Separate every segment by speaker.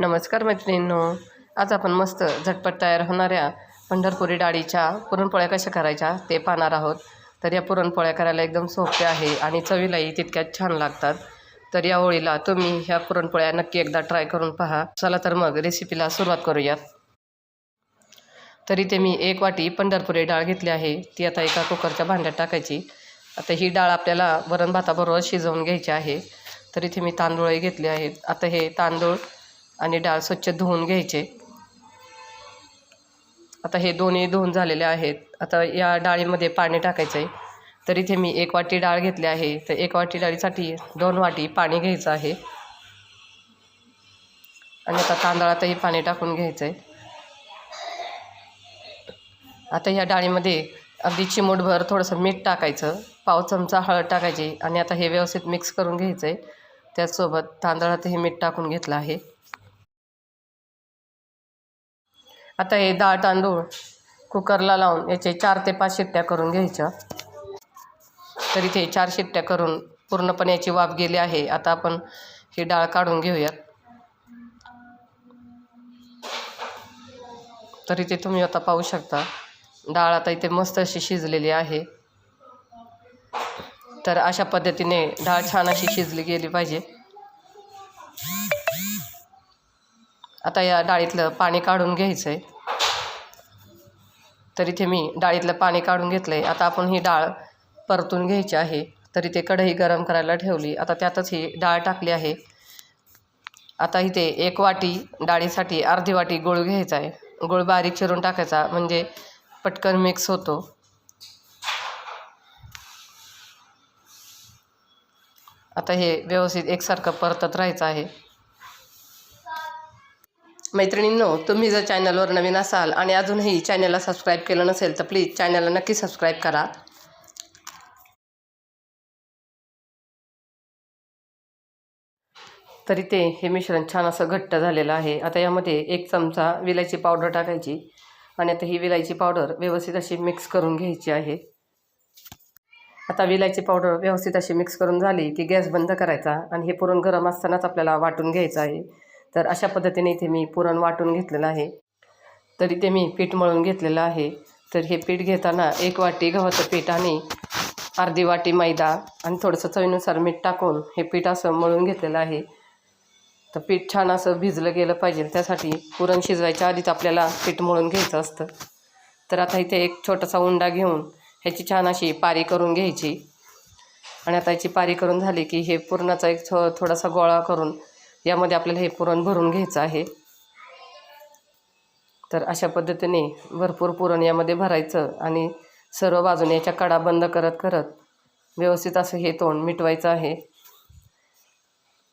Speaker 1: नमस्कार मैत्रिणींनो. आज आपण मस्त झटपट तयार होणाऱ्या पंढरपुरी डाळीच्या पुरणपोळ्या कशा करायच्या ते पाहणार आहोत. तर या पुरणपोळ्या करायला एकदम सोप्या आहे आणि चवीलाही तितक्याच छान लागतात. तर या होळीला तुम्ही ह्या पुरणपोळ्या नक्की एकदा ट्राय करून पहा. चला तर मग रेसिपीला सुरुवात करूयात. तरी ते मी एक वाटी पंढरपुरी डाळ घेतली आहे. ती आता एका कुकरच्या भांड्यात टाकायची. आता ही डाळ आपल्याला वरण भाताबरोबर शिजवून घ्यायची आहे. तर इथे मी तांदूळही घेतले आहेत. आता हे तांदूळ आणि डाळ स्वच्छ धुवून घ्यायचे. आता हे दोन्ही धुवून झालेले आहेत. आता या डाळीमध्ये पाणी टाकायचं आहे तर इथे मी एक वाटी डाळ घेतली आहे. तर एक वाटी डाळीसाठी दोन वाटी पाणी घ्यायचं आहे. आणि आता तांदळातही पाणी टाकून घ्यायचं आहे आता या डाळीमध्ये अगदी चिमूटभर थोडंसं मीठ टाकायचं. पाव चमचा हळद टाकायची. आणि आता हे व्यवस्थित मिक्स करून घ्यायचं आहे त्याचसोबत तांदळातही मीठ टाकून घेतलं आहे. आता हे डाळ तांदूळ कुकरला लावून याचे चार ते पाच शिट्ट्या करून घ्यायच्या. तर इथे चार शिट्ट्या करून पूर्णपणे याची वाफ गेली आहे. आता आपण ही डाळ काढून घेऊयात. तर इथे तुम्ही आता पाहू शकता डाळ आता इथे मस्त अशी शिजलेली आहे. तर अशा पद्धतीने डाळ छान अशी शिजली गेली पाहिजे. आता या डाळीतलं पाणी काढून घ्यायचं आहे तर इथे मी डाळीतलं पाणी काढून घेतलं आहे आता आपण ही डाळ परतून घ्यायची आहे. तर इथे कढई गरम करायला ठेवली. आता त्यातच ही डाळ टाकली आहे. आता इथे एक वाटी डाळीसाठी अर्धी वाटी गुळ घ्यायचा आहे. गुळ बारीक चिरून टाकायचा म्हणजे पटकन मिक्स होतो. आता हे व्यवस्थित एकसारखं परतत राहायचं आहे. मैत्रिणींनो तुम्ही जर चॅनलवर नवीन असाल आणि अजूनही चॅनलला सबस्क्राईब केलं नसेल तर प्लीज चॅनलला नक्की सबस्क्राईब करा. तरी ते हे मिश्रण छान असं घट्ट झालेलं आहे. आता यामध्ये एक चमचा विलायची पावडर टाकायची आणि आता ही विलायची पावडर व्यवस्थित अशी मिक्स करून घ्यायची आहे. आता विलायची पावडर व्यवस्थित अशी मिक्स करून झाली की गॅस बंद करायचा आणि हे पुरण गरम असतानाच आपल्याला वाटून घ्यायचं आहे. तर अशा पद्धतीने इथे मी पुरण वाटून घेतलेलं आहे. तर इथे मी पीठ मळून घेतलेलं आहे. तर हे पीठ घेताना एक वाटी गव्हाचं पीठ आणि अर्धी वाटी मैदा आणि थोडंसं चवीनुसार मीठ टाकून हे पीठ असं मळून घेतलेलं आहे. तर पीठ छान असं भिजलं गेलं पाहिजे. त्यासाठी पुरण शिजवायच्या आधीच आपल्याला पीठ मळून घ्यायचं असतं. तर आता इथे एक छोटासा उंडा घेऊन ह्याची छान अशी पारी करून घ्यायची. आणि आता याची पारी करून झाली की हे पुरणाचा एक थो थोडासा गोळा करून यामध्ये आपल्याला हे पुरण भरून घ्यायचं आहे. तर अशा पद्धतीने भरपूर पुरण यामध्ये भरायचं आणि सर्व बाजूने याच्या कडा बंद करत करत व्यवस्थित असं हे तोंड मिटवायचं आहे.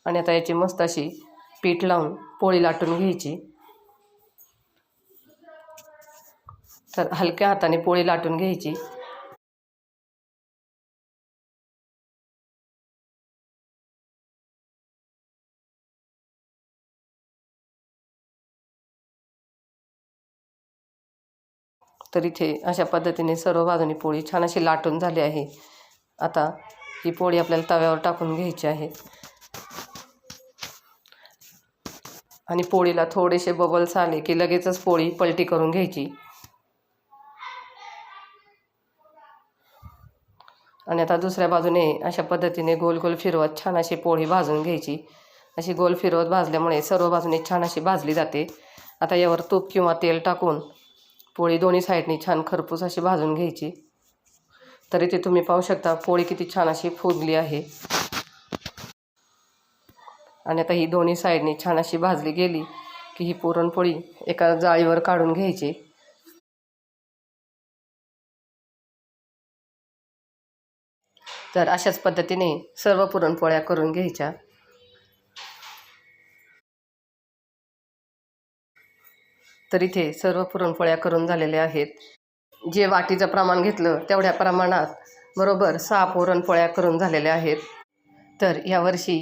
Speaker 1: आणि आता याची मस्त अशी पीठ लावून पोळी लाटून घ्यायची. तर हलक्या हाताने पोळी लाटून घ्यायची. तर इथे अशा पद्धतीने सर्व बाजूनी पोळी छान अशी लाटून झाली आहे. आता ही पोळी आपल्याला तव्यावर टाकून घ्यायची आहे. आणि पोळीला थोडेसे बबल्स आले की लगेचच पोळी पलटी करून घ्यायची. आणि आता दुसऱ्या बाजूने अशा पद्धतीने गोल गोल फिरवत छान अशी पोळी भाजून घ्यायची. अशी गोल फिरवत भाजल्यामुळे सर्व बाजूने छान अशी भाजली जाते. आता यावर तूप किंवा तेल टाकून पोळी दोन्ही साईडनी छान खरपूस अशी भाजून घ्यायची. तरी ते तुम्ही पाहू शकता पोळी किती छान अशी फुगली आहे. आणि आता ही दोन्ही साईडनी छान अशी भाजली गेली की ही पुरणपोळी एका जाळीवर काढून घ्यायची. तर अशाच पद्धतीने सर्व पुरणपोळ्या करून घ्यायच्या. तर इथे सर्व पुरणपोळ्या करून झालेल्या आहेत. जे वाटीचं प्रमाण घेतलं तेवढ्या प्रमाणात बरोबर सहा पुरणपोळ्या करून झालेल्या आहेत. तर यावर्षी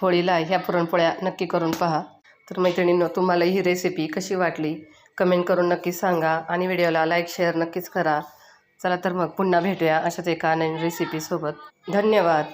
Speaker 1: होळीला ह्या पुरणपोळ्या नक्की करून पहा. तर मैत्रिणींनो तुम्हाला ही रेसिपी कशी वाटली? कमेंट करून नक्की सांगा आणि व्हिडिओला लाईक शेअर नक्कीच करा. चला तर मग पुन्हा भेटूया अशाच एका नवीन रेसिपीसोबत धन्यवाद!